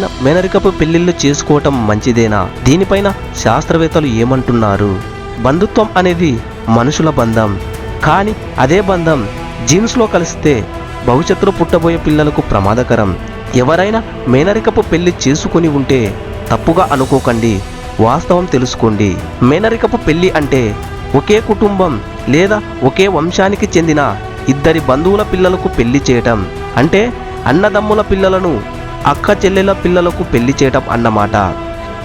మేనరికపు పెళ్ళిళ్ళు చేసుకోవటం మంచిదేనా? దీనిపైన శాస్త్రవేత్తలు ఏమంటున్నారు? బంధుత్వం అనేది మనుషుల బంధం. కానీ అదే బంధం జీన్స్లో కలిస్తే భవిష్యత్తులో పుట్టబోయే పిల్లలకు ప్రమాదకరం. ఎవరైనా మేనరికపు పెళ్ళి చేసుకుని ఉంటే తప్పుగా అనుకోకండి. వాస్తవం తెలుసుకోండి. మేనరికపు పెళ్ళి అంటే ఒకే కుటుంబం లేదా ఒకే వంశానికి చెందిన ఇద్దరి బంధువుల పిల్లలకు పెళ్ళి చేయటం. అంటే అన్నదమ్ముల పిల్లలను అక్క చెల్లెల పిల్లలకు పెళ్ళి చేయటం అన్నమాట.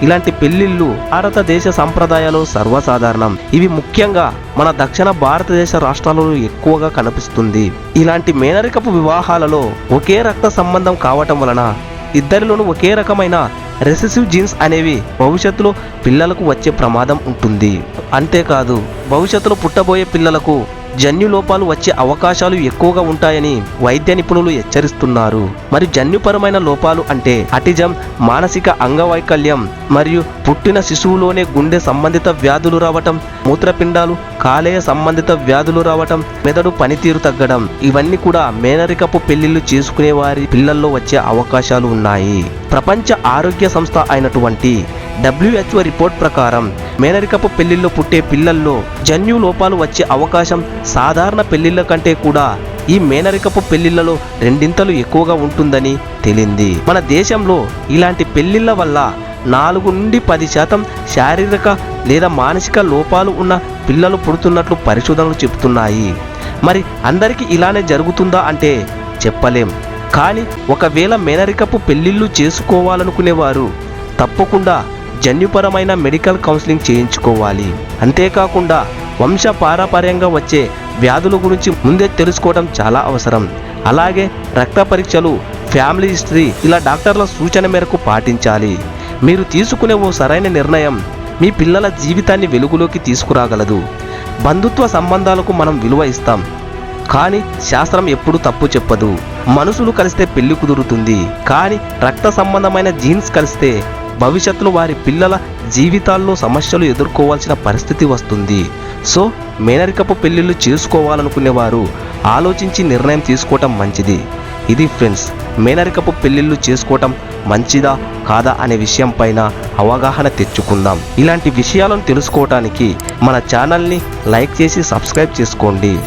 ఇలాంటి పెళ్ళిళ్ళు భారతదేశ సంప్రదాయాలు సర్వసాధారణం. ఇవి ముఖ్యంగా మన దక్షిణ భారతదేశ రాష్ట్రాలలో ఎక్కువగా కనిపిస్తుంది. ఇలాంటి మేనరికపు వివాహాలలో ఒకే రక్త సంబంధం కావటం వలన ఇద్దరిలోనూ ఒకే రకమైన రెసెసివ్ జీన్స్ అనేవి భవిష్యత్తులో పిల్లలకు వచ్చే ప్రమాదం ఉంటుంది. అంతేకాదు భవిష్యత్తులో పుట్టబోయే పిల్లలకు జన్యు లోపాలు వచ్చే అవకాశాలు ఎక్కువగా ఉంటాయని వైద్య నిపుణులు హెచ్చరిస్తున్నారు. మరి జన్యుపరమైన లోపాలు అంటే అటిజం మానసిక అంగవైకల్యం మరియు పుట్టిన శిశువులోనే గుండె సంబంధిత వ్యాధులు రావటం మూత్రపిండాలు కాలేయ సంబంధిత వ్యాధులు రావటం మెదడు పనితీరు తగ్గడం ఇవన్నీ కూడా మేనరికపు పెళ్ళిళ్ళు చేసుకునే వారి పిల్లల్లో వచ్చే అవకాశాలు ఉన్నాయి. ప్రపంచ ఆరోగ్య సంస్థ అయినటువంటి డబ్ల్యూహెచ్ఓ రిపోర్ట్ ప్రకారం మేనరికపు పెళ్ళిల్లో పుట్టే పిల్లల్లో జన్యు లోపాలు వచ్చే అవకాశం సాధారణ పెళ్ళిళ్ళ కంటే కూడా ఈ మేనరికపు పెళ్ళిళ్ళలో రెండింతలు ఎక్కువగా ఉంటుందని తేలింది. మన దేశంలో ఇలాంటి పెళ్ళిళ్ళ వల్ల నాలుగు నుండి పది శాతం శారీరక లేదా మానసిక లోపాలు ఉన్న పిల్లలు పుడుతున్నట్లు పరిశోధనలు చెబుతున్నాయి. మరి అందరికీ ఇలానే జరుగుతుందా అంటే చెప్పలేం. కానీ ఒకవేళ మేనరికపు పెళ్ళిళ్ళు చేసుకోవాలనుకునేవారు తప్పకుండా జన్యుపరమైన మెడికల్ కౌన్సిలింగ్ చేయించుకోవాలి. అంతేకాకుండా వంశ పారపర్యంగా వచ్చే వ్యాధుల గురించి ముందే తెలుసుకోవడం చాలా అవసరం. అలాగే రక్త పరీక్షలు ఫ్యామిలీ హిస్టరీ ఇలా డాక్టర్ల సూచన మేరకు పాటించాలి. మీరు తీసుకునే ఓ సరైన నిర్ణయం మీ పిల్లల జీవితాన్ని వెలుగులోకి తీసుకురాగలదు. బంధుత్వ సంబంధాలకు మనం విలువ ఇస్తాం. కానీ శాస్త్రం ఎప్పుడు తప్పు చెప్పదు. మనుషులు కలిస్తే పెళ్ళి కుదురుతుంది. కానీ రక్త సంబంధమైన జీన్స్ కలిస్తే భవిష్యత్తులో వారి పిల్లల జీవితాల్లో సమస్యలు ఎదుర్కోవాల్సిన పరిస్థితి వస్తుంది. సో మేనరికపు పెళ్ళిళ్ళు చేసుకోవాలనుకునేవారు ఆలోచించి నిర్ణయం తీసుకోవటం మంచిది. ఇది ఫ్రెండ్స్ మేనరికపు పెళ్ళిళ్ళు చేసుకోవటం మంచిదా కాదా అనే విషయం పైన అవగాహన తెచ్చుకుందాం. ఇలాంటి విషయాలను తెలుసుకోవటానికి మన ఛానల్ని లైక్ చేసి సబ్స్క్రైబ్ చేసుకోండి.